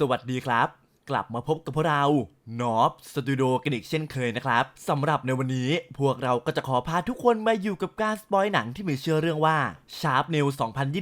สวัสดีครับ กลับมาพบกับพวกเรา นอฟสตูดิโอกันอีกเช่นเคยนะครับสำหรับในวันนี้พวกเราก็จะขอพาทุกคนมาอยู่กับการสปอยหนังที่มีเชื่อเรื่องว่า Sharp n e w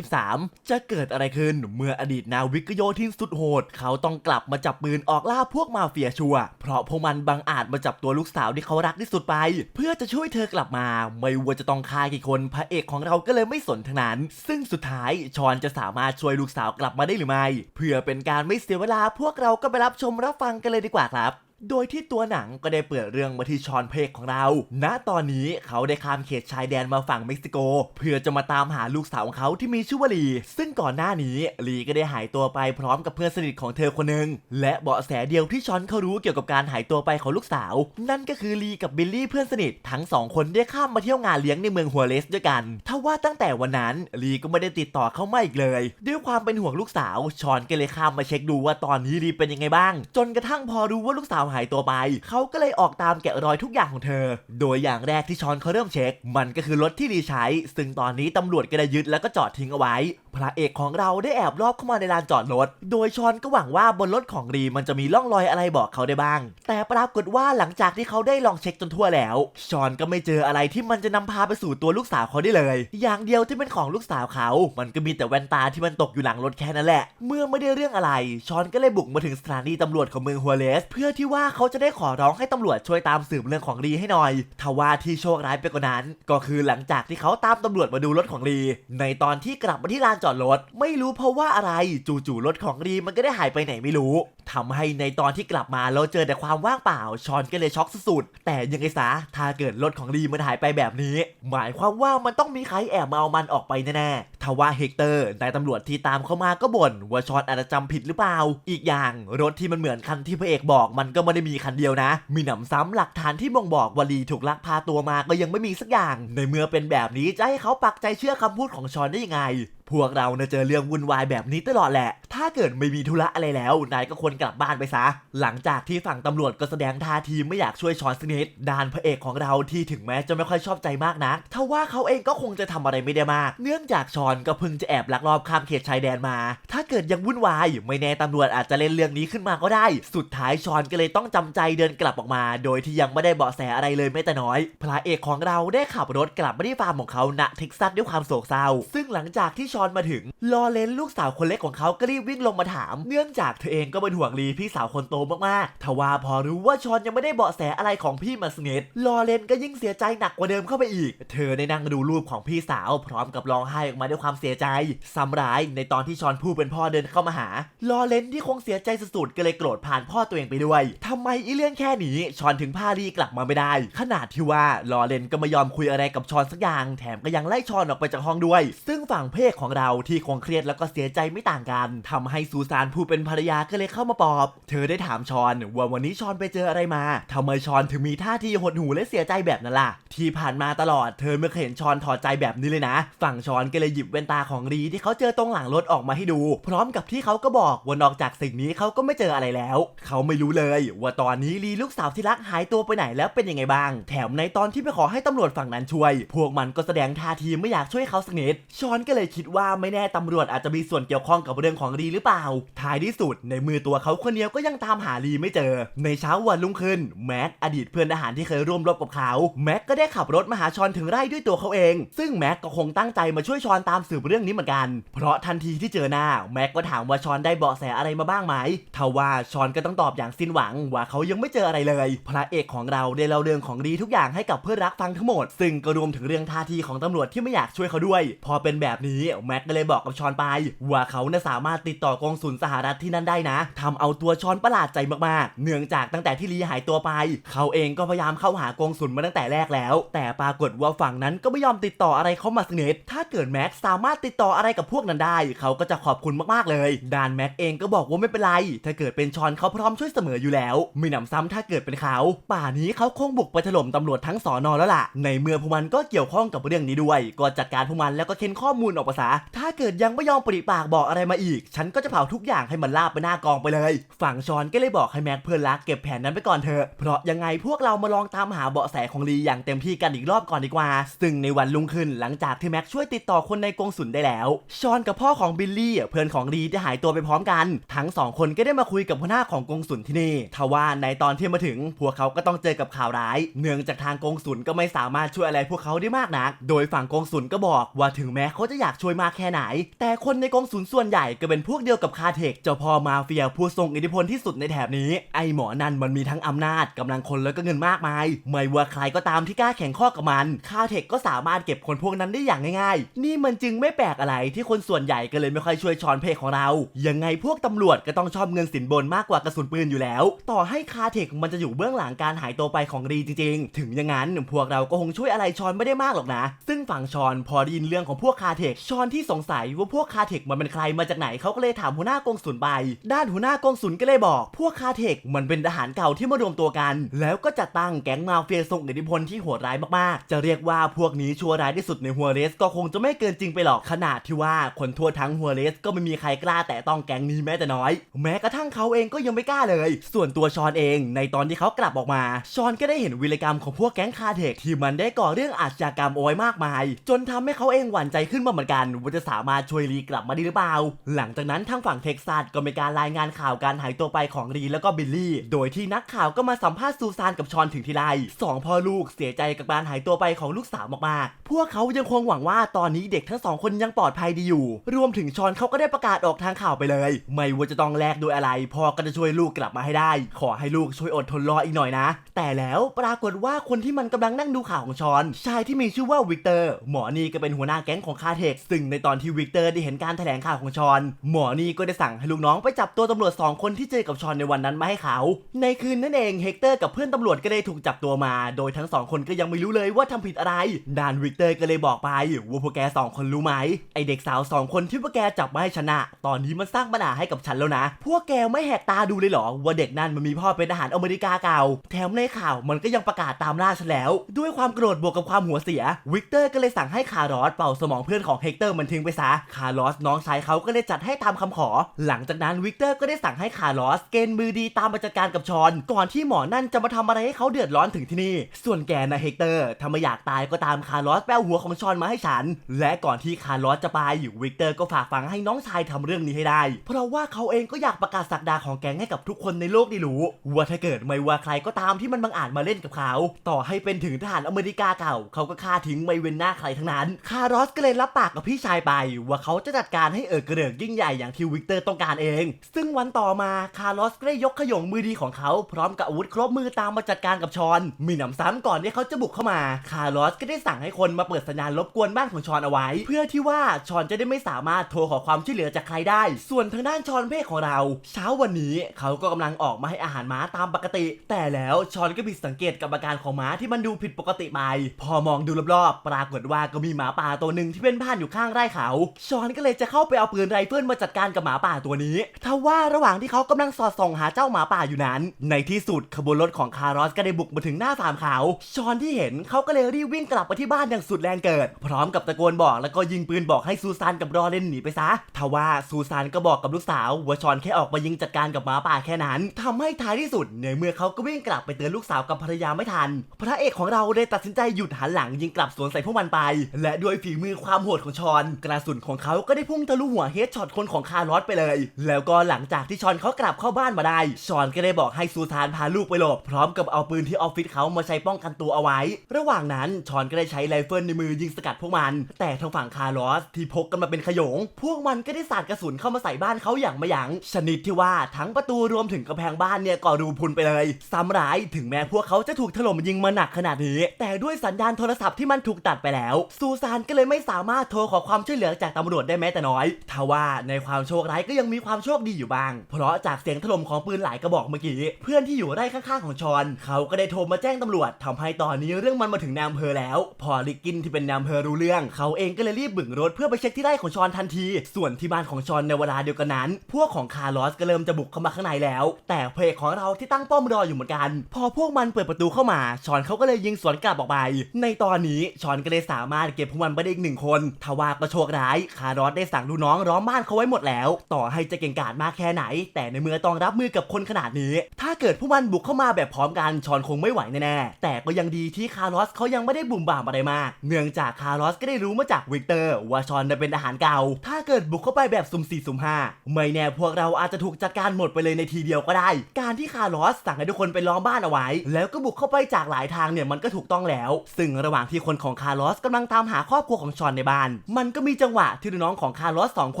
2023 จะเกิดอะไรขึ้นเมื่ออดีตนาวิกโยธินสุดโหด เขาต้องกลับมาจับปืนออกล่าพวกมาเฟียชัว เพราะพวกมันบังอาจมาจับตัวลูกสาวที่เขารักที่สุดไป เพื่อจะช่วยเธอกลับมา ไม่ว่าจะต้องฆ่ากี่คนพระเอกของเราก็เลยไม่สนทั้งนั้น ซึ่งสุดท้ายชอนจะสามารถช่วยลูกสาวกลับมาได้หรือไม่ เพื่อเป็นการไม่เสียเวลาพวกเราก็ไปรับชมรับฟังกันเลยดีกว่าครับ โดยที่ตัวหนังก็ได้เปิดเรื่องมาที่ชอนเพกของเรา ณ ตอนนี้เขาได้ข้ามเขตชายแดนมาฝั่งเม็กซิโก เพื่อจะมาตามหาลูกสาวของเขาที่มีชื่อว่าลี ซึ่งก่อนหน้านี้ลีก็ได้หายตัวไปพร้อมกับเพื่อนสนิทของเธอคนหนึ่ง และเบาะแสเดียวที่ชอนเขารู้เกี่ยวกับการหายตัวไปของลูกสาว นั่นก็คือลีกับบิลลี่เพื่อนสนิททั้งสองคนได้ข้ามมาเที่ยวงานเลี้ยงในเมืองฮัวเลสด้วยกันทว่าตั้งแต่วันนั้นลีก็ไม่ได้ติดต่อเขามาอีกเลย ด้วยความเป็นห่วงลูกสาวชอนก็เลยข้ามมาเช็คดูว่าตอนนี้ลีเป็นยังไงบ้าง จนกระทั่งพอรู้ว่าลูกสาวหายตัวไป เขาก็เลยออกตามแกะรอยทุกอย่างของเธอ โดยอย่างแรกที่ชอนเขาเริ่มเช็ค มันก็คือรถที่ลีใช้ ซึ่งตอนนี้ตำรวจก็ได้ยึดแล้วก็จอดทิ้งเอาไว้ พระเอกของเราได้แอบรอบเข้ามาในลานจอดรถ โดยชอนก็หวังว่าบนรถของรีมันจะมีร่องรอยอะไรบอกเขาได้บ้าง แต่ปรากฏว่าหลังจากที่เขาได้ลองเช็คจนทั่วแล้ว ชอนก็ไม่เจออะไรที่มันจะนำพาไปสู่ตัวลูกสาวเขาได้เลย อย่างเดียวที่เป็นของลูกสาวเขา มันก็มีแต่แว่นตาที่มันตกอยู่หลังรถแค่นั้นแหละ เมื่อไม่ได้เรื่องอะไร ชอนก็เลยบุกมาถึงสถานีตำรวจของเมืองฮัวเลส เพื่อที่ว่าเขาจะได้ขอร้องให้ตำรวจช่วยตามสืบเรื่องของรีให้หน่อยทว่าที่โชคร้ายไปกว่านั้น ก็คือหลังจากที่เขาตามตำรวจมาดูรถของรีในตอนที่กลับมาที่ลานจอดรถ ไม่รู้เพราะว่าอะไรจู่ๆรถของรีมันก็ได้หายไปไหนไม่รู้ทำให้ในตอนที่กลับมาเราเจอแต่ความว่างเปล่าชอนก็เลยช็อกสุดๆแต่ยังไงซะถ้าเกิดรถของรีมันหายไปแบบนี้ หมายความว่ามันต้องมีใครแอบมาเอามันออกไปแน่ๆ ทว่าเฮกเตอร์นายตำรวจที่ตามเข้ามาก็บ่นว่าชอนอาจจะจำผิดหรือเปล่า อีกอย่างรถที่มันเหมือนคันที่พระเอกบอกมันก็ไม่ได้มีคันเดียวนะ มีหนำซ้ำหลักฐานที่บ่งบอกว่าลีถูกลักพาตัวมาก็ยังไม่มีสักอย่าง ในเมื่อเป็นแบบนี้จะให้เขาปักใจเชื่อคำพูดของชอนได้ยังไงพวกเราเนี่ยเจอเรื่องวุ่นวายแบบนี้ตลอดแหละ ถ้าเกิดไม่มีธุระอะไรแล้ว นายก็ควรกลับบ้านไปซะ หลังจากที่ฝั่งตำรวจก็แสดงท่าทีไม่อยากช่วยชอนสนิดด้านพระเอกของเราที่ถึงแม้จะไม่ค่อยชอบใจมากนักทว่าเขาเองก็คงจะทำอะไรไม่ได้มาก เนื่องจากชอนก็เพิ่งจะแอบลักลอบข้ามเขตชายแดนมา ถ้าเกิดยังวุ่นวาย ไม่แน่ตำรวจอาจจะเล่นเรื่องนี้ขึ้นมาก็ได้ สุดท้ายชอนก็เลยต้องจำใจเดินกลับออกมา โดยที่ยังไม่ได้เบาะแสอะไรเลยแม้แต่น้อย พระเอกของเราได้ขับรถกลับมาที่ฟาร์มของเขาณเท็กซัสด้วยความโศกเศร้า ซึ่งหลังจากที่ชอนมาถึง ลอเลนลูกสาวคนเล็กของเขาก็รีบวิ่งลงมาถาม เนื่องจากเธอเองก็เป็นห่วงลีพี่สาวคนโตมากๆทว่าพอรู้ว่าชอนยังไม่ได้เบาะแสอะไรของพี่มาสเนตลอเลนก็ยิ่งเสียใจหนักกว่าเดิมเข้าไปอีก เธอได้นั่งดูรูปของพี่สาวพร้อมกับร้องไห้ออกมาด้วยความเสียใจซ้ำร้ายในตอนที่ชอนผู้เป็นพ่อเดินเข้ามาหา ลอเลนที่คงเสียใจสุดๆก็เลยโกรธผ่านพ่อตัวเองไปด้วยทำไมอีเรื่องแค่นี้ชอนถึงพาลีกลับมาไม่ได้ ขนาดที่ว่าลอเลนก็ไม่ยอมคุยอะไรกับชอนสักอย่าง แถมก็ยังไล่ชอนออกไปจากห้องด้วย ซึ่งฝั่งเพศของของเราที่คงเครียดแล้วก็เสียใจไม่ต่างกันทำให้ซูซานผู้เป็นภรรยาก็เลยเข้ามาปลอบ เธอได้ถามชอนว่าวันนี้ชอนไปเจออะไรมาทำไมชอนถึงมีท่าทีหดหูและเสียใจแบบนั้นล่ะ ที่ผ่านมาตลอดเธอไม่เคยเห็นชอนถอดใจแบบนี้เลยนะ ฝั่งชอนก็เลยหยิบแว่นตาของรีที่เขาเจอตรงหลังรถออกมาให้ดู พร้อมกับที่เขาก็บอกว่านอกจากสิ่งนี้เขาก็ไม่เจออะไรแล้ว เขาไม่รู้เลย ว่าตอนนี้ลีลูกสาวที่รักหายตัวไปไหนแล้วเป็นยังไงบ้าง แถมในตอนที่ไปขอให้ตำรวจฝั่งนั้นช่วย พวกมันก็แสดงท่าทีไม่อยากช่วยเขาสักนิดชอนก็เลยคิดว่าไม่แน่ตำรวจอาจจะมีส่วนเกี่ยวข้องกับเรื่องของรีหรือเปล่า ท้ายที่สุดในมือตัวเขาคนเดียวก็ยังตามหารีไม่เจอ ในเช้าวันรุ่งขึ้นแม็กอดีตเพื่อนทหารที่เคยร่วมรบกับเขาแม็กก็ได้ขับรถมาหาชอนถึงไร่ด้วยตัวเขาเอง ซึ่งแม็กก็คงตั้งใจมาช่วยชอนตามสืบเรื่องนี้เหมือนกัน เพราะทันทีที่เจอหน้าแม็กก็ถามว่าชอนได้เบาะแสอะไรมาบ้างไหมทว่าชอนก็ต้องตอบอย่างสิ้นหวังว่าเขายังไม่เจออะไรเลย พระเอกของเราได้เล่าเรื่องของรีทุกอย่างให้กับเพื่อนรักฟังทั้งหมด ซึ่งก็รวมถึงเรื่องท่าทีของตำรวจที่ไม่อยากช่วยเขาด้วย พอเป็นแบบนี้แม็กก็เลยบอกกับชอนไป ว่าเขาน่ะสามารถติดต่อกองสุลสหรัฐที่นั่นได้นะทำเอาตัวชอนประหลาดใจมากๆ เนื่องจากตั้งแต่ที่ลีหายตัวไป เขาเองก็พยายามเข้าหากองสุลมาตั้งแต่แรกแล้ว แต่ปรากฏว่าฝั่งนั้นก็ไม่ยอมติดต่ออะไรเขามาสักนิดถ้าเกิดแม็กสามารถติดต่ออะไรกับพวกนั้นได้ เขาก็จะขอบคุณมากๆเลยดานแม็กเองก็บอกว่าไม่เป็นไร ถ้าเกิดเป็นชอนเขาพร้อมช่วยเสมออยู่แล้วไม่หนำซ้ำถ้าเกิดเป็นเขาป่านี้เขาคงบุกไปถล่มตำรวจทั้งสอนอแล้วล่ะ ในเมื่อพวกมันก็เกี่ยวข้องกับเรื่องนี้ด้วย ก็จัดการพวกมันแล้วก็เค้นข้อมูลออกมาซะถ้าเกิดยังไม่ยอมปริปากบอกอะไรมาอีก ฉันก็จะเผาทุกอย่างให้มันลาบไปหน้ากองไปเลย ฝั่งชอนก็เลยบอกให้แม็กเพื่อนรักเก็บแผนนั้นไปก่อนเถอะ เพราะยังไงพวกเรามาลองตามหาเบาะแสของลีอย่างเต็มที่กันอีกรอบก่อนดีกว่า ซึ่งในวันรุ่งขึ้นหลังจากที่แม็กช่วยติดต่อคนในกองสุลได้แล้ว ชอนกับพ่อของบิลลี่เพื่อนของลีได้หายตัวไปพร้อมกัน ทั้งสองคนก็ได้มาคุยกับหัวหน้าของกองสุลที่นี่ทว่าในตอนที่มาถึง พวกเขาก็ต้องเจอกับข่าวร้าย เนื่องจากทางกองสุลก็ไม่สามารถช่วยอะไรพวกเขาได้มากนัก โดยฝั่งกงสุลก็บอกว่าถึงแม้เขาจะอยากช่วยมากแค่ไหน แต่คนในกองสุลส่วนใหญ่ก็เป็นพวกเดียวกับคาเทคเจ้าพ่อมาเฟียผู้ทรงอิทธิพลที่สุดในแถบนี้ ไอหมอนั่นมันมีทั้งอำนาจกำลังคนแล้วก็เงินมากมาย ไม่ว่าใครก็ตามที่กล้าแข่งข้อกับมัน คาเทคก็สามารถเก็บคนพวกนั้นได้อย่างง่ายๆ นี่มันจึงไม่แปลกอะไรที่คนส่วนใหญ่ก็เลยไม่ค่อยช่วยชอนเพกของเรา ยังไงพวกตำรวจก็ต้องชอบเงินสินบนมากกว่ากระสุนปืนอยู่แล้ว ต่อให้คาเทคมันจะอยู่เบื้องหลังการหายตัวไปของรีจริงๆ ถึงอย่างนั้นพวกเราก็คงช่วยอะไรชอนไม่ได้มากหรอกนะ ซึ่งฝั่งชอนพอได้ยินเรื่องของพวกคาเทคชอนที่สงสัยว่าพวกคาเทคมันเป็นใครมาจากไหนเขาก็เลยถามหัวหน้ากองสุลไป ด้านหัวหน้ากองสุลก็เลยบอก พวกคาเทคมันเป็นทหารเก่าที่มารวมตัวกัน แล้วก็จัดตั้งแก๊งมาเฟียทรงอิทธิพลที่โหดร้ายมากๆ จะเรียกว่าพวกนี้ชั่วร้ายที่สุดในฮัวเรส ก็คงจะไม่เกินจริงไปหรอกขนาดที่ว่าคนทั่วทั้งฮัวเรส ก็ไม่มีใครกล้าแต่ต้องแก๊งนี้แม้แต่น้อย แม้กระทั่งเขาเองก็ยังไม่กล้าเลย ส่วนตัวชอนเอง ในตอนที่เขากลับออกมา ชอนก็ได้เห็นวีรกรรมของพวกแก๊งคาเทคที่มันได้ก่อเรื่องอาชญากรรมเอาไว้มากมาย จนทำให้เขาเองหวั่นใจขึ้นมาเหมือนกันว่าจะสามารถช่วยรีกลับมาได้หรือเปล่า หลังจากนั้นทางฝั่งเท็กซัสก็มีการรายงานข่าวการหายตัวไปของรีแล้วก็บิลลี่ โดยที่นักข่าวก็มาสัมภาษณ์ซูซานกับชอนถึงที่ไรสองพ่อลูกเสียใจกับการหายตัวไปของลูกสาวมากๆ พวกเขายังคงหวังว่าตอนนี้เด็กทั้งสองคนยังปลอดภัยดีอยู่ รวมถึงชอนเขาก็ได้ประกาศออกทางข่าวไปเลย ไม่ว่าจะต้องแลกด้วยอะไร พ่อก็จะช่วยลูกกลับมาให้ได้ ขอให้ลูกช่วยอดทนรออีกหน่อยนะ แต่แล้วปรากฏว่าคนที่มันกำลังนั่งดูข่าวของชอน ชายที่มีชื่อว่าวิกเตอร์ หมอนี่ก็เป็นหัวหน้าแก๊งของคาเทคซึ่งในตอนที่วิกเตอร์ได้เห็นการแถลงข่าวของชอน หมอนี่ก็ได้สั่งให้ลูกน้องไปจับตัวตำรวจสองคนที่เจอกับชอนในวันนั้นมาให้เขา ในคืนนั้นเองเฮกเตอร์กับเพื่อนตำรวจก็ได้ถูกจับตัวมา โดยทั้งสองคนก็ยังไม่รู้เลยว่าทำผิดอะไรดานวิกเตอร์ก็เลยบอกไปว่าพวกแกสองคนรู้ไหมไอเด็กสาวสองคนที่พวกแกจับมาให้ชนะ ตอนนี้มันสร้างปัญหาให้กับฉันแล้วนะ พวกแกไม่แหกตาดูเลยเหรอว่าเด็กนั่นมันมีพ่อเป็นทหารอเมริกาเก่า แถมในข่าวมันก็ยังประกาศตามล่าฉันแล้ว ด้วยความโกรธบวกกับความหัวเสีย วิกเตอร์ก็เลยสั่งให้คารอสเป่าสมองเพื่อนของเฮกเตอร์มันทิ้งไปซะคาร์ลอสน้องชายเขาก็เลยจัดให้ตามคำขอ หลังจากนั้นวิกเตอร์ก็ได้สั่งให้คาร์ลอสเกณฑ์มือดีตามมาจัดการกับชอน ก่อนที่หมอนั่นจะมาทำอะไรให้เขาเดือดร้อนถึงที่นี่ ส่วนแกนะเฮกเตอร์ถ้าไม่อยากตายก็ตามคาร์ลอสแปลหัวของชอนมาให้ฉัน และก่อนที่คาร์ลอสจะไปวิกเตอร์ก็ฝากฝังให้น้องชายทำเรื่องนี้ให้ได้ เพราะว่าเขาเองก็อยากประกาศสักดาของแกงให้กับทุกคนในโลกได้รู้ว่าถ้าเกิดไม่ว่าใครก็ตามที่มันบังอาจมาเล่นกับเขา ต่อให้เป็นถึงทหารอเมริกาเก่า เขาก็ฆ่าทิ้งไม่เว้นหน้าใครทั้งนั้น คาร์ลอสก็เลยรับปากกับพี่ชายไปว่าเขาจะจัดการให้เอิกกเริกยิ่งใหญ่อย่างที่วิกเตอร์ต้องการเอง ซึ่งวันต่อมาคาร์ลอสก็ได้ยกขยงมือดีของเขาพร้อมกับอาวุธครบมือตามมาจัดการกับชอน มีหนำซ้ำก่อนที่เขาจะบุกเข้ามาคาร์ลอสก็ได้สั่งให้คนมาเปิดสัญญาณรบกวนบ้านของชอนเอาไว้ เพื่อที่ว่าชอนจะได้ไม่สามารถโทรขอความช่วยเหลือจากใครได้ ส่วนทางด้านชอนเพ่ของเรา เช้าวันนี้เขาก็กำลังออกมาให้อาหารม้าตามปกติ แต่แล้วชอนก็ผิดสังเกตกับอาการของม้าที่มันดูผิดปกติไปพอมองดูรอบๆปรากฏว่าก็มีหมาป่าตัวหนึ่งที่เป็นบ้านอยู่ข้างไร่เขาชอนก็เลยจะเข้าไปเอาปืนไรเฟิลมาจัดการกับหมาป่าตัวนี้ทว่าระหว่างที่เขากำลังสอดส่องหาเจ้าหมาป่าอยู่นั้น ในที่สุดขบวนรถของคาร์ลอสก็ได้บุกมาถึงหน้าฟาร์มเขาชอนที่เห็นเขาก็เลยรีบวิ่งกลับไปที่บ้านอย่างสุดแรงเกิด พร้อมกับตะโกนบอกแล้วก็ยิงปืนบอกให้ซูซานกับรอเลนหนีไปซะทว่าซูซานก็บอกกับลูกสาวว่าชอนแค่ออกมายิงจัดการกับหมาป่าแค่นั้นทำให้ท้ายที่สุดในเมื่อเขาก็วิ่งกลับไปเตือนลูกสาวกับภรรยาไม่ทัน พระเอกของเราเลยตัดสินใจหยุดหันหลังยิงกลับสวนใส่พวกมันไป และด้วยฝีมือความโหดของชอนกระสุนของเขาก็ได้พุ่งทะลุหัวเฮดช็อตคนของคาร์ลอสไปเลย แล้วก็หลังจากที่ชอนเขากลับเข้าบ้านมาได้ชอนก็ได้บอกให้ซูซานพาลูกไปหลบ พร้อมกับเอาปืนที่ออฟฟิศเขามาใช้ป้องกันตัวเอาไว้ ระหว่างนั้นชอนก็ได้ใช้ไรเฟิลในมือยิงสกัดพวกมัน แต่ทางฝั่งคาร์ลอสที่พกกันมาเป็นขยง พวกมันก็ได้สาดกระสุนเข้ามาใส่บ้านเขาอย่างไม่ยัง้งชนิดที่ว่าทั้งประตูรวมถึงกำแพงบ้านเนี่ยก็รูพุนไปเลยซ้ำร้ายถึงแม้พวกเขาจะถูกถล่มยิงมาหนักขนาดนี้ แต่ด้วยสัญญาณโทรศัพท์ที่มันถูกตัดไปแล้ว ซูซานก็เลยไม่สามารถโทรขอความความช่วยเหลือจากตำรวจได้แม้แต่น้อยทว่าในความโชคร้ายก็ยังมีความโชคดีอยู่บ้าง เพราะจากเสียงถล่มของปืนหลายกระบอกเมื่อกี้เพื่อนที่อยู่ไร่ข้างๆของชอน เขาก็ได้โทรมาแจ้งตำรวจทำให้ตอนนี้เรื่องมันมาถึงนายอำเภอแล้ว พอลิกกินที่เป็นนายอำเภอรู้เรื่อง เขาเองก็เลยรีบบึ่งรถเพื่อไปเช็คที่ไร่ของชอนทันที ส่วนที่บ้านของชอนในเวลาเดียวกันนั้น พวกของคาร์ลอสก็เริ่มจะบุกเข้ามาข้างในแล้ว แต่เพจของเราที่ตั้งป้อมรออยู่เหมือนกัน พอพวกมันเปิดประตูเข้ามา ชอนเขาก็เลยยิงสวนกลับออกไป ในตอนนี้ชอนก็เลยสามารถเก็บพวกมันไปได้อีกหนึ่งคนทว่าก็ก็โชคร้าย คาร์ลอสได้สั่งลูกน้องล้อมบ้านเขาไว้หมดแล้ว ต่อให้จะเก่งกาจมากแค่ไหน แต่ในเมื่อต้องรับมือกับคนขนาดนี้ ถ้าเกิดพวกมันบุกเข้ามาแบบพร้อมกันชอนคงไม่ไหวแน่ๆแต่ก็ยังดีที่คาร์ลอสเขายังไม่ได้บุ่มบ่ามอะไรมากเนื่องจากคาร์ลอสก็ได้รู้มาจากวิกเตอร์ว่าชอนน่ะเป็นทหารเก่า ถ้าเกิดบุกเข้าไปแบบสุ่มสี่สุ่มห้าไม่แน่พวกเราอาจจะถูกจัดการหมดไปเลยในทีเดียวก็ได้ การที่คาร์ลอสสั่งให้ทุกคนไปล้อมบ้านเอาไว้ แล้วก็บุกเข้าไปจากหลายทางเนี่ยมันก็ถูกต้องแล้ว ซึ่งระหว่างที่คนของคารอสกำลังตามหาครอบครัวของชอนในบ้าน มันก็มีจังหวะที่น้องของคาร์ลอสสองค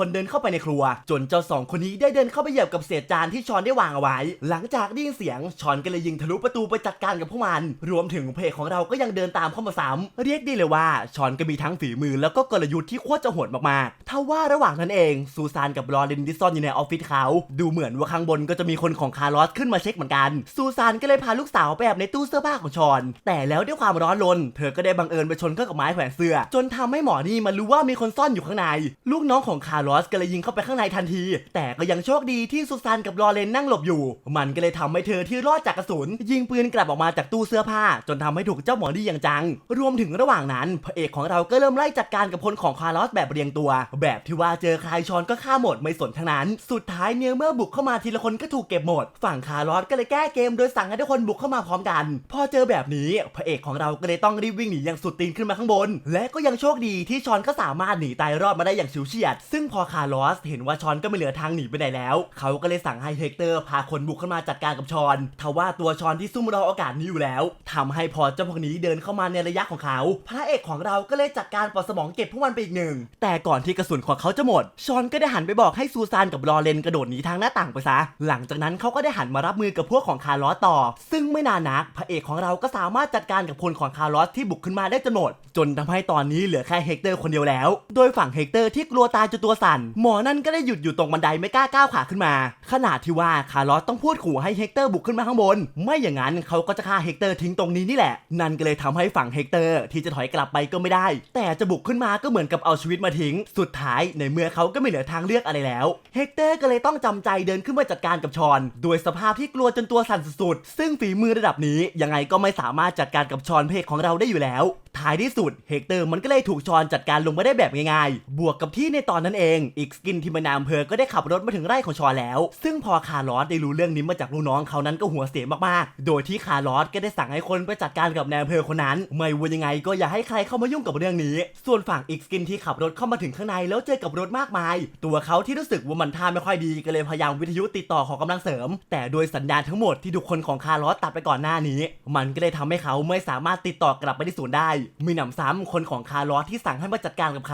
นเดินเข้าไปในครัว จนเจ้าสองคนนี้ได้เดินเข้าไปเหยียบกับเศษจานที่ชอนได้วางเอาไว้ หลังจากได้ยินเสียงชอนก็เลยยิงทะลุประตูไปจัดการกับพวกมัน รวมถึงเพจของเราก็ยังเดินตามเข้ามาซ้ำเรียกได้เลยว่าชอนก็มีทั้งฝีมือแล้วก็กลยุทธ์ที่โคตรจะโหดมากๆถ้าว่าระหว่างนั้นเองซูซานกับลอเรนดิซอนอยู่ในออฟฟิศเขาดูเหมือนว่าข้างบนก็จะมีคนของคาร์ลอสขึ้นมาเช็คเหมือนกัน ซูซานก็เลยพาลูกสาวไปแอบในตู้เสื้อผ้าของชอน แต่แล้วด้วยความร้อนรนเธอก็ได้บังเอิญไปชนเข้ากับไม้แขวนเสื้อ จนทำให้หมอนี่มันรู้ว่ามีคนซ่อนอยู่ข้างใน ลูกน้องของคาร์ลอสก็เลยยิงเข้าไปข้างในทันที แต่ก็ยังโชคดีที่ซูซานกับลอเรนนั่งหลบอยู่ มันก็เลยทำให้เธอที่รอดจากกระสุน ยิงปืนกลับออกมาจากตู้เสื้อผ้า จนทำให้ถูกเจ้าหมอนี่อย่างจัง รวมถึงระหว่างนั้นพระเอกของเราก็เริ่มไล่จัดการกับคนของคาร์ลอสแบบเรียงตัว แบบที่ว่าเจอใครชอนก็ฆ่าหมดไม่สนทั้งนั้น สุดท้ายเนี่ยเมื่อบุกเข้ามาทีละคนก็ถูกเก็บหมด ฝั่งคาร์ลอสก็เลยแก้เกมโดยสั่งให้ทุกคนบุกเข้ามาพร้อมกัน พอเจอแบบนี้พระเอกของเราก็เลยต้องรีบวิ่งหนีอย่างสุดตีนขึ้นมาข้างบน และก็ยังโชคดีที่ชอนก็สามารถหนีตายรอดมาได้อย่างฉิวเฉียด ซึ่งพอคาร์ลอสเห็นว่าชอนก็ไม่เหลือทางหนีไปไหนแล้ว เขาก็เลยสั่งให้เฮกเตอร์พาคนบุกเข้ามาจัดการกับชอนทว่าตัวชอนที่ซุ่มรอโอกาสนี้อยู่แล้วทำให้พอเจ้าพวกนี้เดินเข้ามาในระยะของเขา พระเอกของเราก็เลยจัดการปลดสมองเก็บพวกมันไปอีกหนึ่ง แต่ก่อนที่กระสุนของเขาจะหมด ชอนก็ได้หันไปบอกให้ซูซานกับลอเรนกระโดดหนีทางหน้าต่างไปซะ หลังจากนั้นเขาก็ได้หันมารับมือกับพวกของคาร์ลอสต่อ ซึ่งไม่นานนัก พระเอกของเราก็สามารถจัดการกับคนของคาร์ลอสที่บุกขึ้นมาได้จนหมด จนทำให้ตอนนี้เหลือแค่เฮกเตอร์คนเดียวแล้วโดยฝั่งเฮกเตอร์ที่กลัวตายจนตัวสั่น หมอนั่นก็ได้หยุดอยู่ตรงบันไดไม่กล้าก้าวขาขึ้นมา ขนาดที่ว่าคาร์ลอสต้องพูดขู่ให้เฮกเตอร์บุกขึ้นมาข้างบน ไม่อย่างนั้นเขาก็จะฆ่าเฮกเตอร์ทิ้งตรงนี้นี่แหละ นั่นก็เลยทำให้ฝั่งเฮกเตอร์ที่จะถอยกลับไปก็ไม่ได้ แต่จะบุกขึ้นมาก็เหมือนกับเอาชีวิตมาทิ้ง สุดท้ายในเมื่อเขาก็ไม่เหลือทางเลือกอะไรแล้ว เฮกเตอร์ก็เลยต้องจำใจเดินขึ้นมาจัดการกับชอนโดยสภาพที่กลัวจนตัวสั่นสุดๆ ซึ่งฝีมือระดับนี้ยังไงก็ไม่สามารถจัดการกับชอนเพกของเราได้อยู่แล้ว ท้ายที่สุดเฮกเตอร์มันก็เลยถูกชอนจัดการลงมาได้แบบง่ายๆ บวกกับที่ในตอนนั้นเอง อีกสกินที่มานายอำเภอก็ได้ขับรถมาถึงไร่ของชอแล้ว ซึ่งพอคาร์ลอสได้รู้เรื่องนี้มาจากลูกน้องเขานั้นก็หัวเสียมากๆ โดยที่คาร์ลอสก็ได้สั่งให้คนไปจัดการกับนายอำเภอคนนั้น ไม่ว่ายังไงก็อย่าให้ใครเข้ามายุ่งกับเรื่องนี้ ส่วนฝั่งอีกสกินที่ขับรถเข้ามาถึงข้างในแล้วเจอกับรถมากมาย ตัวเขาที่รู้สึกว่ามันท่าไม่ค่อยดีก็เลยพยายามวิทยุติดต่อขอกำลังเสริม แต่โดยสัญญาณทั้งหมดที่ทุกคนของคาร์ลอสตัดไปก่อนหน้านี้ มันก็เลยทำให้เขาไม่สามารถติดต่อกลับไปที่ศูนย์ได้ มีหนำซ้ำคนของคาร์ลอสที่สั่งให้มาจัดการกับเข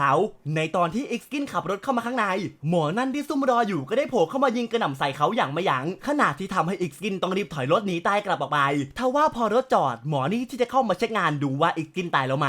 ในตอนที่อีกสกินขับรถเข้ามาข้างใน หมอนั่นที่ซุ่มรออยู่ก็ได้โผล่เข้ามายิงกระหน่ำใส่เขาอย่างไม่ยัง้งขนาดที่ทำให้อีกสกินต้องรีบถอยรถหนีตายกลับออกไปทว่าพอรถจอดหมอนี่ที่จะเข้ามาเช็คงานดูว่าอีกสกินตายแล้วไหม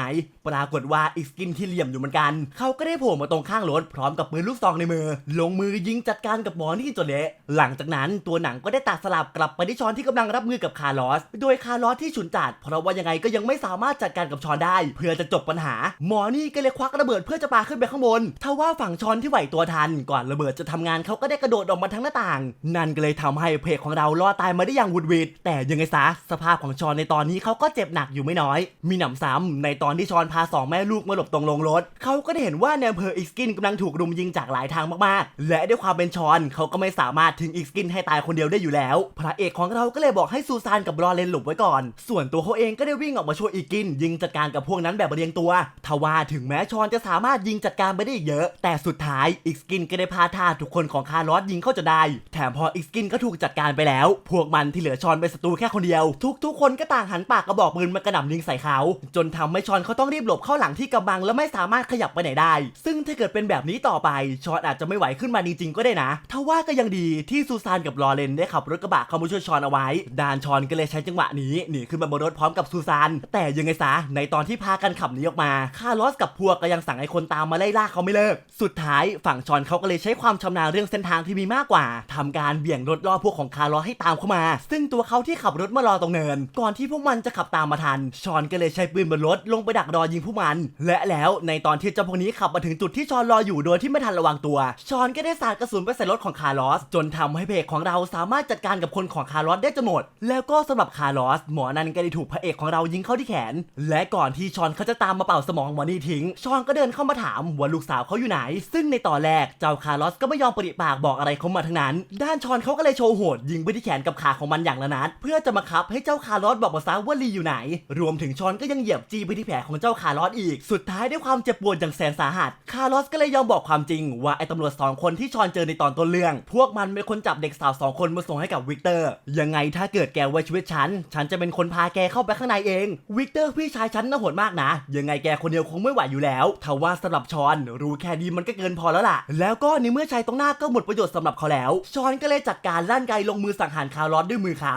ปรากฏว่าอีกสกินที่เหลี่ยมอยู่เหมือนกันเขาก็ได้โผล่มาตรงข้างรถพร้อมกับปืนลูกซองในมือ ลงมือยิงจัดการกับหมอนี่จนเละหลังจากนั้นตัวหนังก็ได้ตัดสลับกลับไปที่ชอนที่กำลังรับมือกับคาร์ลอส โดยคาร์ลอสที่ฉุนจัด เพราะว่ายังไงก็ยังไม่สามารถจัดการกับชอนได้ เพื่อจะจบปัญหา หมอนี่ก็เลยควักระเบิดเพื่อจะปาขึ้นไปข้างบนทว่าฝั่งชอนที่ไหวตัวทัน ก่อนระเบิดจะทำงานเขาก็ได้กระโดดออกมาทางหน้าต่าง นั่นก็เลยทำให้เพจของเรารอดตายมาได้อย่างหวุดหวิดแต่ยังไงซะสภาพของชอนในตอนนี้เขาก็เจ็บหนักอยู่ไม่น้อย มีหนำซ้ำในตอนที่ชอนพาสองแม่ลูกมาหลบตรงลงรถเขาก็ได้เห็นว่าในอำเภออีกสกินกำลังถูกรุมยิงจากหลายทางมากๆ และด้วยความเป็นชอนเขาก็ไม่สามารถทิ้งอีกสกินให้ตายคนเดียวได้อยู่แล้ว พระเอกของเราก็เลยบอกให้ซูซานกับรอเลนหลบไว้ก่อน ส่วนตัวเขาเองก็ได้วิ่งออกมาช่วยอีกกิน ยิงจัดการกับพวกนั้นแบบเรียงตัวทว่าถึงแม้ชอนจะสามารถยิงจัดการไปได้อีกเยอะ แต่สุดท้ายอีกสกินก็ได้พาท่าทุกคนของคาร์ลอสยิงเข้าจะได้ แถมพออีกสกินก็ถูกจัดการไปแล้ว พวกมันที่เหลือชอนเป็นศัตรูแค่คนเดียว ทุกๆ คนก็ต่างหันปากกระบอกปืนมากระหน่ำยิงใส่เขา จนทำให้ชอนเขาต้องรีบหลบเข้าหลังที่กำบังและไม่สามารถขยับไปไหนได้ ซึ่งถ้าเกิดเป็นแบบนี้ต่อไปชอนอาจจะไม่ไหวขึ้นมาจริงๆก็ได้นะทว่าก็ยังดีที่ซูซานกับลอเรนได้ขับรถกระบะเข้ามาช่วยชอนเอาไว้ ดานชอนก็เลยใช้จังหวะนี้หนีขึ้นมาบนรถพร้อมกับซูซานแต่ยังไงซะในตอนที่พากันขับหนีออกมาคาร์ลอสกับพวกก็ยังสั่งให้คนตามมาไล่ล่าเขาไม่เลิก สุดท้ายฝั่งชอนเขาก็เลยใช้ความชำนาญเรื่องเส้นทางที่มีมากกว่าทำการเบี่ยงรถล่อพวกของคาร์ลอให้ตามเข้ามา ซึ่งตัวเขาที่ขับรถมารอตรงเนิน ก่อนที่พวกมันจะขับตามมาทัน ชอนก็เลยใช้ปืนบนรถลงไปดักรอยิงพวกมัน และแล้วในตอนที่เจ้าพวกนี้ขับมาถึงจุดที่ชอนรออยู่โดยที่ไม่ทันระวังตัว ชอนก็ได้สาดกระสุนไปใส่รถของคาร์ลอส จนทำให้เพจของเราสามารถจัดการกับคนของคาร์ลอสได้จนหมด แล้วก็สำหรับคาร์ลอส หมอนั้นก็ได้ถูกพระเอกของเรายิงเข้าที่แขน และก่อนที่ชอนเขาจะตามมาเป่าสมองหมอนี่ทิ้ง ชอนก็เดินเข้าเข้ามาถามว่าลูกสาวเขาอยู่ไหน ซึ่งในตอนแรกเจ้าคาร์ลอสก็ไม่ยอมปริปากบอกอะไรเขามาทั้งนั้น ด้านชอนเขาก็เลยโชว์โหดยิงไปที่แขนกับขาของมันอย่างละนัดเพื่อจะมาคับให้เจ้าคาร์ลอสบอกมาซะว่าลีอยู่ไหน รวมถึงชอนก็ยังเหยียบจีไปที่แผลของเจ้าคาร์ลอสอีก สุดท้ายด้วยความเจ็บปวดอย่างแสนสาหัส คาร์ลอสก็เลยยอมบอกความจริง ว่าไอ้ตำรวจสองคนที่ชอนเจอในตอนต้นเรื่อง พวกมันเป็นคนจับเด็กสาวสองคนมาส่งให้กับวิกเตอร์ ยังไงถ้าเกิดแกไว้ชีวิตฉัน ฉันจะเป็นคนพาแกเข้าไปข้างในเอง วิกเตอร์พี่ชายฉันน่าโหดมากนะ ยังไงแกคนเดียวคงไม่ไหวอยู่แล้วทว่าสำหรับชอนรู้แค่นี้มันก็เกินพอแล้วล่ะ แล้วก็ในเมื่อชายตรงหน้าก็หมดประโยชน์สำหรับเขาแล้ว ชอนก็เลยจัดการลั่นไกลงมือสังหารคาร์ลอสด้วยมือเขา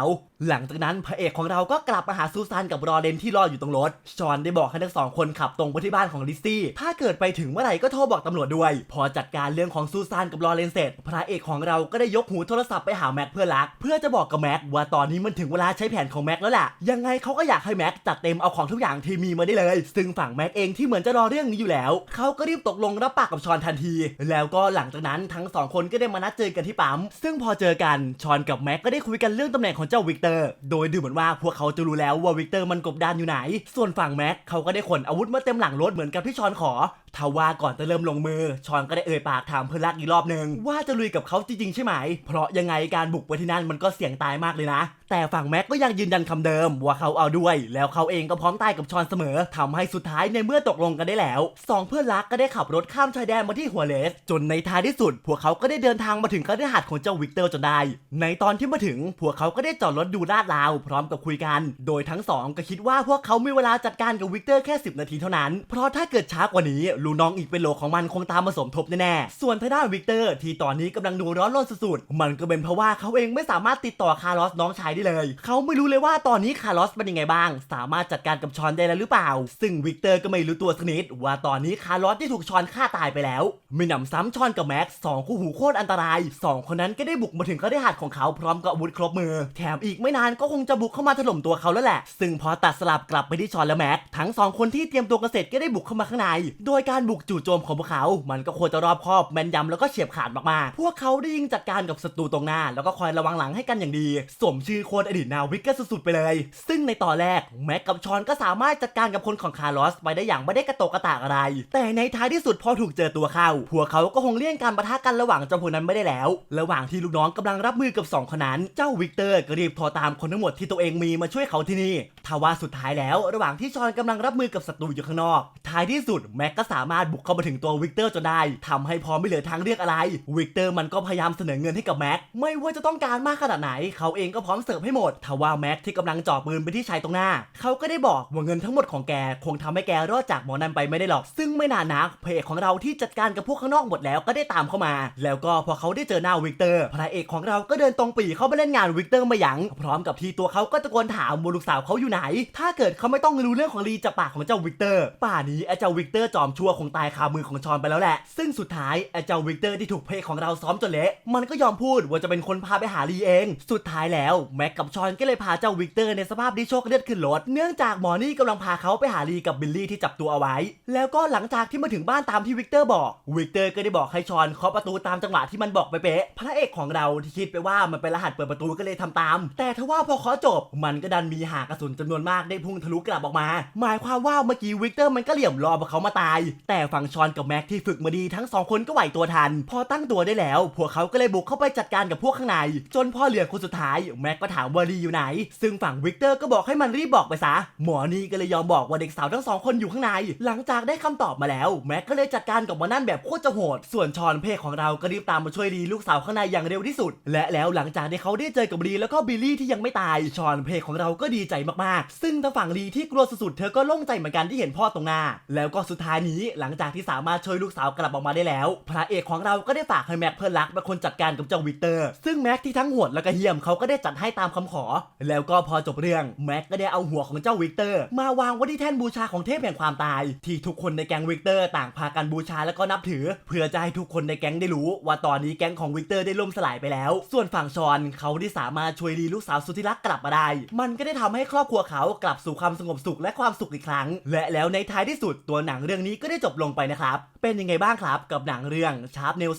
หลังจากนั้นพระเอกของเราก็กลับมาหาซูซานกับรอเดนที่รออยู่ตรงรถ ชอนได้บอกให้ทั้งสองคนขับตรงไปที่บ้านของลิซซี่ ถ้าเกิดไปถึงเมื่อไหร่ก็โทรบอกตำรวจด้วย พอจัดการเรื่องของซูซานกับรอเดนเสร็จ พระเอกของเราก็ได้ยกหูโทรศัพท์ไปหาแม็กเพื่อรัก เพื่อจะบอกกับแม็กว่าตอนนี้มันถึงเวลาใช้แผนของแม็กแล้วแหละยังไงเขาก็อยากให้แม็กจัดเต็มเอาของทุกอย่างที่มีมาได้เลย ซึ่งฝั่งแม็กเองที่เหมือนจะรอเรื่องนี้อยู่แล้ว เขาก็รีบตกลงรับปากกับชอนทันที แล้วก็หลังจากนั้นทั้งสองคนก็ได้มานัดเจอกันที่ปั๊มซึ่งพอเจอกันชอนกับแม็กก็ได้คุยกันเรื่องตำแหน่งของเจ้าวิกเตอร์ โดยดูเหมือนว่าพวกเขาจะรู้แล้วว่าวิกเตอร์มันกบดานอยู่ไหน ส่วนฝั่งแม็กเขาก็ได้ขนอาวุธมาเต็มหลังรถเหมือนกับที่ชอนขอทว่าก่อนจะเริ่มลงมือ ชอนก็ได้เอ่ยปากถามเพื่อนรักอีกรอบหนึ่งว่าจะลุยกับเขาจริงๆใช่ไหม เพราะยังไงการบุกไปที่นั่นมันก็เสี่ยงตายมากเลยนะ แต่ฝั่งแม็กก็ยังยืนยันคำเดิม ว่าเขาเอาด้วย แล้วเขาเองก็พร้อมตายกับชอนเสมอทำให้สุดท้ายในเมื่อตกลงกันได้แล้วสองเพื่อนรักก็ได้ขับรถข้ามชายแดนมาที่หัวเลส จนในท้ายที่สุด พวกเขาก็ได้เดินทางมาถึงคฤหาสน์ของเจ้าวิกเตอร์จนได้ ในตอนที่มาถึงพวกเขาก็ได้จอดรถดูลาดราวพร้อมกับคุยกัน โดยทั้งสองก็คิดว่าพวกเขามีเวลาจัดการกับวิกเตอร์แค่ 10 นาทีเท่านั้น เพราะถ้าเกิดช้ากว่านี้ลูน้องอีกเป็นโลของมันคงตามมาสมทบแน่ๆ ส่วนทางด้านวิกเตอร์ที่ตอนนี้กำลังดูร้อนรนสุดๆ มันก็เป็นเพราะว่าเขาเองไม่สามารถติดต่อคาร์ลอสน้องชายได้เลย เขาไม่รู้เลยว่าตอนนี้คาร์ลอสเป็นยังไงบ้าง สามารถจัดการกับชอนได้แล้วหรือเปล่า ซึ่งวิกเตอร์ก็ไม่รู้ตัวสนิดว่าตอนนี้คาร์ลอสที่ถูกชอนฆ่าตายไปแล้วไม่หนำซ้ำชอนกับแม็กซ์สองคู่หูโคตรอันตรายสองคนนั้นก็ได้บุกมาถึงคฤหาสน์ของเขาพร้อมกับอาวุธครบมือ แถมอีกไม่นานก็คงจะบุกเข้ามาถล่มตัวเขาแล้วแหละ ซึ่งพอตัดสลับกลับไปที่ชอนและแม็กทั้งสองคนที่เตรียมตัวกันเสร็จก็ได้บุกเข้ามาข้างใน โดยการบุกจู่โจมของพวกเขา มันก็ควรจะรอบคอบแม่นยำแล้วก็เฉียบขาดมากๆ พวกเขาได้ยิงจัดการกับศัตรูตรงหน้า แล้วก็คอยระวังหลังให้กันอย่างดี สมชื่อโคตรอดีตนาวิกก็สุดๆไปเลย ซึ่งในตอนแรกแม็กกับชอนก็สามารถจัดการกับคนของคาร์ลอสไปได้อย่างไม่ได้กระโตกกระตากอะไร แต่ในท้ายที่สุดพอถูกเจอตัวเข้า พวกเขาก็คงเลี่ยงการปะทะกันระหว่างเจ้าพวกนั้นไม่ได้แล้ว ระหว่างที่ลูกน้องกำลังรับมือกับสองคนนั้น เจ้าวิกเตอร์ก็รีบโทรตามคนทั้งหมดที่ตัวเองมีมาช่วยเขาที่นี่ทว่าสุดท้ายแล้วระหว่างที่ชอนกำลังรับมือกับศัตรูอยู่ข้างนอก ท้ายที่สุดแม็กก็สามารถบุกเข้ามาถึงตัววิกเตอร์จนได้ทำให้พอไม่เหลือทางเลือกอะไร วิกเตอร์มันก็พยายามเสนอเงินให้กับแม็กไม่ว่าจะต้องการมากขนาดไหน เขาเองก็พร้อมเสิร์ฟให้หมดทว่าแม็กที่กำลังจ่อปืนไปที่ชายตรงหน้า เขาก็ได้บอกว่าเงินทั้งหมดของแกคงทำให้แกรอดจากหมอนันไปไม่ได้หรอก ซึ่งไม่นานนักพระเอกของเราที่จัดการกับพวกข้างนอกหมดแล้วก็ได้ตามเข้ามา แล้วก็พอเขาได้เจอหน้าวิกเตอร์ พระเอกของเราก็เดินตรงปีเข้าไปเล่นงานวิกเตอร์มาหยังพร้อมกับที่ตัวเขาก็ตะโกนถามว่าลูกสาวเขาอยู่ไหน ถ้าเกิดเขาไม่ต้องรู้เรื่องของลีจากปากของเจ้าวิกเตอร์ ป่านี้ไอ้เจ้าวิกเตอร์จอมชั่วคงตายคามือของชอนไปแล้วแหละ ซึ่งสุดท้ายไอ้เจ้าวิกเตอร์ที่ถูกเอกของเราซ้อมจนเละ มันก็ยอมพูดว่าจะเป็นคนพาไปหาลีเอง สุดท้ายแล้วแม็กกับชอนก็เลยพาเจ้าวิกเตอร์ในสภาพที่โชคเลือดขึ้นรถ เนื่องจากหมอนี่กำลังพาเขาไปหาลีกับบิลลี่ที่จับตัวเอาไว้ แล้วก็หลังจากที่มาถึงบ้านตามที่วิกเตอร์บอก วิกเตอร์ก็ได้บอกให้ชอนเคาะประตูตามจังหวะที่มันบอกไปเป๊ะ พระเอกของเราที่คิดไปว่ามันเป็นรหัสเปิดประตูก็เลยทำตาม แต่ทว่าพอเคาะจบ มันก็ดันมีหากระสุนจำนวนมากได้พุ่งทะลุกลับออกมา หมายความว่าเมื่อกี้วิกเตอร์มันก็เหลี่ยมรอพวกเขามาตาย แต่ฝั่งชอนกับแม็กที่ฝึกมาดีทั้งสองคนก็ไหวตัวทัน พอตั้งตัวได้แล้ว พวกเขาก็เลยบุกเข้าไปจัดการกับพวกข้างใน จนพอเหลือคนสุดท้ายแม็กก็ถามว่าลีอยู่ไหน ซึ่งฝั่งวิกเตอร์ก็บอกให้มันรีบบอกไปซะ หมอนี่ก็เลยยอมบอกว่าเด็กสาวทั้งสองคนอยู่ข้างใน หลังจากได้คำตอบมาแล้ว แม็กก็เลยจัดการกับมันนั่นแบบโคตรจะโหด ส่วนชอนเพศของเราก็รีบตามมาช่วยลีลูกสาวข้างในอย่างเร็วที่สุด และแล้วหลังจากที่เขาได้เจอกับลีแล้วก็บิลลี่ทยังไม่ตายชอนเพศของเราก็ดีใจมากๆ ซึ่งทางฝั่งลีที่กลัวสุดๆ เธอก็โล่งใจเหมือนกันที่เห็นพ่อตรงหน้า แล้วก็สุดท้ายนี้หลังจากที่สามารถช่วยลูกสาวกลับออกมาได้แล้ว พระเอกของเราก็ได้ฝากให้แม็กเพื่อนรักเป็นคนจัดการกับเจ้าวิกเตอร์ ซึ่งแม็กที่ทั้งโหดแล้วก็เหี้ยมเขาก็ได้จัดให้ตามคำขอ แล้วก็พอจบเรื่องแม็กก็ได้เอาหัวของเจ้าวิกเตอร์ มาวางไว้ที่แท่นบูชาของเทพแห่งความตาย ที่ทุกคนในแก๊งวิกเตอร์ต่างพากันบูชาแล้วก็นับถือ เพื่อจะให้ทุกคนในแก๊งได้รู้ ว่าตอนนี้แก๊งของวิกเตอร์ได้ล่มสลายไปแล้ว ส่วนฝั่งชอนเขาได้สามารถช่วยลีลูกสาวสุดที่รักกลับมาได้ มันก็ได้ทำให้ครอบครัวเขากลับสู่ความสงบสุขและความสุขอีกครั้ง และแล้วในท้ายที่สุดตัวหนังเรื่องนี้ก็ได้จบลงไปนะครับ เป็นยังไงบ้างครับกับหนังเรื่องชาร์ปเนล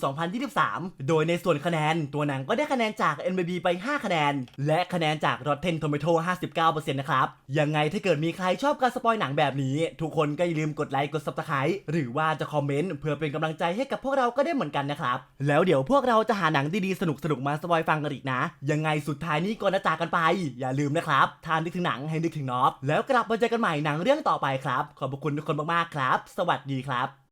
2023 โดยในส่วนคะแนน ตัวหนังก็ได้คะแนนจาก NBB ไป 5 คะแนน และคะแนนจาก Rotten Tomato 59%นะครับยังไงถ้าเกิดมีใครชอบการสปอยหนังแบบนี้ ทุกคนก็อย่าลืมกดไลค์กด Subscribe หรือว่าจะคอมเมนต์เพื่อเป็นกำลังใจให้กับพวกเราก็ได้เหมือนกันนะครับแล้วเดี๋ยวพวกเราจะหาหนังดีๆสนุกๆมาสปอยฟังกันอีกนะ ยังไงสุดท้ายนี้ก่อนจะจากกันไป อย่าลืมนะครับทานนึกถึงหนังให้นึกถึงนอฟแล้วกลับมาเจอกันใหม่หนังเรื่องต่อไปครับ ขอบคุณทุกคนมากๆครับ สวัสดีครับ